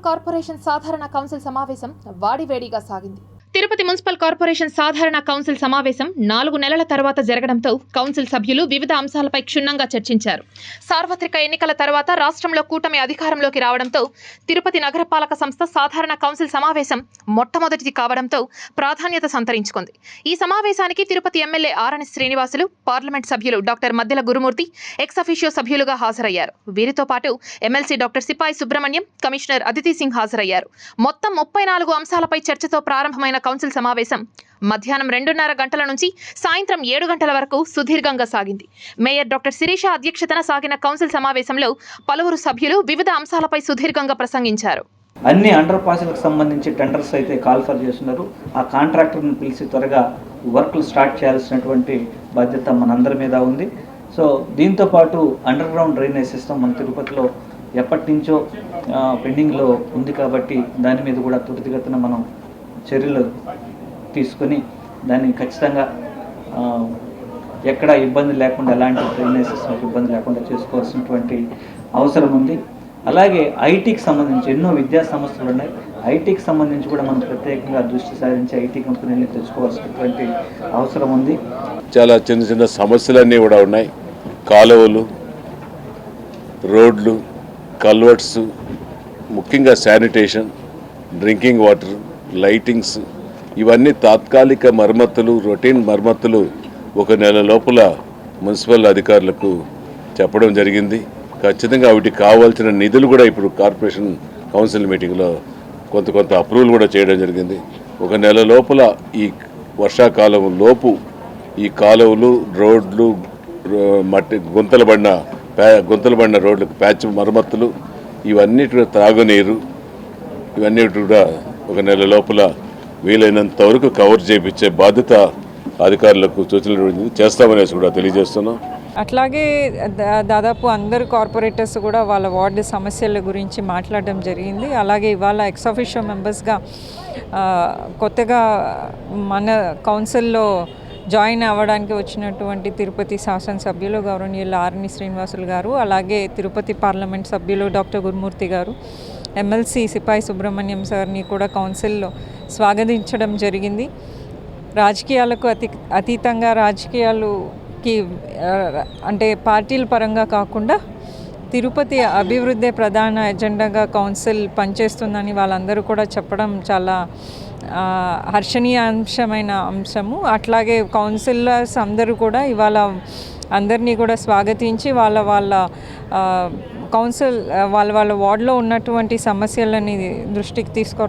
Municipal corporation సాధారణ council సమావేశం వాడివేడిగా సాగింది. తిరుపతి మున్సిపల్ కార్పొరేషన్ సాధారణ కౌన్సిల్ సమావేశం నాలుగు నెలల తర్వాత జరగడంతో కౌన్సిల్ సభ్యులు వివిధ అంశాలపై క్షుణ్ణంగా చర్చించారు. సార్వత్రిక ఎన్నికల తర్వాత రాష్ట్రంలో కూటమి అధికారంలోకి రావడంతో తిరుపతి నగరపాలక సంస్థ సాధారణ కౌన్సిల్ సమావేశం మొట్టమొదటిది కావడంతో ప్రాధాన్యత సంతరించుకుంది. ఈ సమావేశానికి తిరుపతి ఎమ్మెల్యే ఆరణి శ్రీనివాసులు పార్లమెంట్ సభ్యులు doctor Maddela Gurumurthy ex officio సభ్యులుగా హాజరయ్యారు. వీరితో పాటు ఎమ్మెల్సీ డాక్టర్ సిపాయి సుబ్రహ్మణ్యం కమిషనర్ అదితి సింగ్ హాజరయ్యారు. మొత్తం ముప్పై నాలుగు అంశాలపై చర్చతో ప్రారంభమైన కౌన్సిల్ సమావేశం మధ్యాహ్నం రెండున్నర గంటల నుంచి సాయంత్రం ఏడు గంటల వరకు సుదీర్ఘంగా సాగింది. మేయర్ డాక్టర్ శిరీష అధ్యక్షతన సాగిన కౌన్సిల్ సమావేశంలో పలువురు సభ్యులు వివిధ అంశాలపై సుదీర్ఘంగా ప్రసంగించారు. అన్ని అండర్ పాస్లకు సంబంధించి టెండర్స్ అయితే కాల్ఫర్ చేస్తున్నారు. ఆ కాంట్రాక్టర్ని పిలిచి త్వరగా వర్క్లు స్టార్ట్ చేయాల్సినటువంటి బాధ్యత మనందరి మీద ఉంది. సో దీంతో పాటు అండర్ గ్రౌండ్ డ్రైనేజ్ సిస్టమ్ మన తిరుపతిలో ఎప్పటి నుంచో పెండింగ్లో ఉంది కాబట్టి దాని మీద కూడా త్వరితగతిన మనం చర్యలు తీసుకొని దాన్ని ఖచ్చితంగా ఎక్కడ ఇబ్బంది లేకుండా ఎలాంటి డ్రైనేజెస్ ఇబ్బంది లేకుండా చేసుకోవాల్సినటువంటి అవసరం ఉంది. అలాగే ఐటీకి సంబంధించి ఎన్నో విద్యా సంస్థలు ఉన్నాయి. ఐటీకి సంబంధించి కూడా మనం ప్రత్యేకంగా దృష్టి సారించి ఐటీ కంపెనీని తెచ్చుకోవాల్సినటువంటి అవసరం ఉంది. చాలా చిన్న చిన్న సమస్యలన్నీ కూడా ఉన్నాయి. కాలువలు రోడ్లు కల్వర్ట్స్ ముఖ్యంగా శానిటేషన్ డ్రింకింగ్ వాటర్ లైటింగ్స్ ఇవన్నీ తాత్కాలిక మరమ్మతులు రొటీన్ మరమ్మతులు ఒక నెల లోపల మున్సిపల్ అధికారులకు చెప్పడం జరిగింది. ఖచ్చితంగా వీటికి కావాల్సిన నిధులు కూడా ఇప్పుడు కార్పొరేషన్ కౌన్సిల్ మీటింగ్లో కొంత కొంత అప్రూవల్ కూడా చేయడం జరిగింది. ఒక నెల లోపల ఈ వర్షాకాలం లోపు ఈ కాలువలు రోడ్లు మట్టి గుంతలు పడిన ప్యా గుంతలు పడిన రోడ్లకు ప్యాచ్ మరమ్మతులు ఇవన్నీ కూడా త్రాగునీరు ఇవన్నీ కూడా ఒక నెల లోపల వీలైనంత వరకు కవర్ చేయించే బాధ్యత అధికారులకు సూచనలు చేస్తామనేసి కూడా తెలియజేస్తున్నాం. అట్లాగే దా- దాదాపు అందరు కార్పొరేటర్స్ కూడా వాళ్ళ వార్డు సమస్యల గురించి మాట్లాడడం జరిగింది. అలాగే ఇవాళ ఎక్స్ మెంబర్స్గా కొత్తగా మన కౌన్సిల్లో జాయిన్ అవ్వడానికి వచ్చినటువంటి తిరుపతి శాసనసభ్యులు గౌరవనీయులు ఆర్ని శ్రీనివాసులు గారు అలాగే తిరుపతి పార్లమెంట్ సభ్యులు డాక్టర్ గురుమూర్తి గారు ఎమ్మెల్సీ సిపాయి సుబ్రహ్మణ్యం సార్ని కూడా కౌన్సిల్లో స్వాగతించడం జరిగింది. రాజకీయాలకు అతి అతీతంగా రాజకీయాలుకి అంటే పార్టీల పరంగా కాకుండా తిరుపతి అభివృద్ధి ప్రధాన ఎజెండాగా కౌన్సిల్ పనిచేస్తుందని వాళ్ళందరూ కూడా చెప్పడం చాలా హర్షణీయాంశమైన అంశము. అట్లాగే కౌన్సిలర్స్ అందరూ కూడా ఇవాళ అందరినీ కూడా స్వాగతించి వాళ్ళ వాళ్ళ కౌన్సిల్ వాళ్ళ వాళ్ళ వార్డులో ఉన్నటువంటి సమస్యలని దృష్టికి తీసుకురా